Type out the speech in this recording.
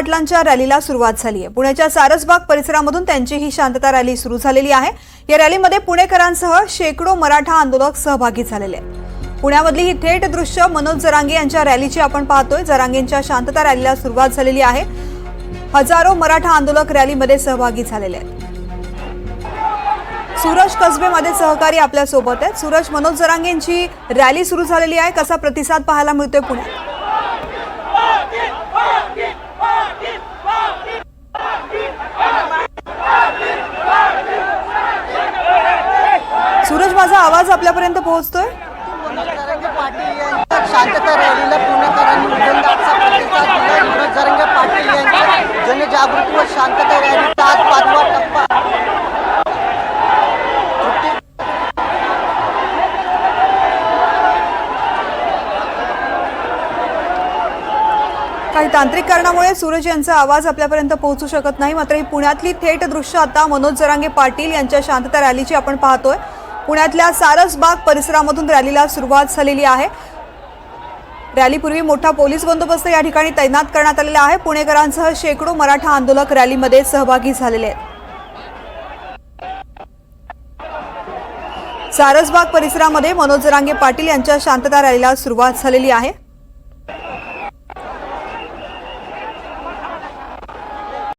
पाटलांच्या रॅलीला सुरुवात झाली आहे पुण्याच्या सारसबाग परिसरामधून त्यांची ही शांतता रॅली सुरू झालेली आहे. या रॅलीमध्ये पुणेकरांसह शेकडो मराठा आंदोलक सहभागी झालेले आहेत. पुण्यामधली ही थेट दृश्य मनोज जरांगे यांच्या रॅलीची आपण पाहतोय. जरांगेंच्या शांतता रॅलीला सुरुवात झालेली आहे. हजारो मराठा आंदोलक रॅलीमध्ये सहभागी झालेले आहेत. सूरज कसबेमध्ये सहकारी आपल्यासोबत आहेत. सूरज मनोज जरांगेंची रॅली सुरू झालेली आहे. कसा प्रतिसाद पाहायला मिळतोय पुण्यात सूरज माझा आवाज आपल्यापर्यंत पोहोचतोय? शांतता रॅलीला पुणेकरांनी उदंडाचा प्रतिसाद दिला. मनोज जरंगे पाटील यांच्या जनजागृती व शांतता रॅलीचा आज पाचवा टप्पा. काही तांत्रिक कारणामुळे सूरज यांचा आवाज आपल्यापर्यंत पोहोचू शकत नाही. मात्र ही पुण्यातली थेट दृश्य आता मनोज जरांगे पाटील यांच्या शांतता रॅलीची आपण पाहतोय. पुण्यातल्या सारसबाग परिसरामधून रॅलीला सुरुवात झालेली आहे. रॅलीपूर्वी मोठा पोलीस बंदोबस्त या ठिकाणी तैनात करण्यात आलेला आहे. पुणेकरांसह शेकडो मराठा आंदोलक रॅलीमध्ये सहभागी झालेले आहेत. सारसबाग परिसरामध्ये मनोज जरांगे पाटील यांच्या शांतता रॅलीला सुरुवात झालेली आहे.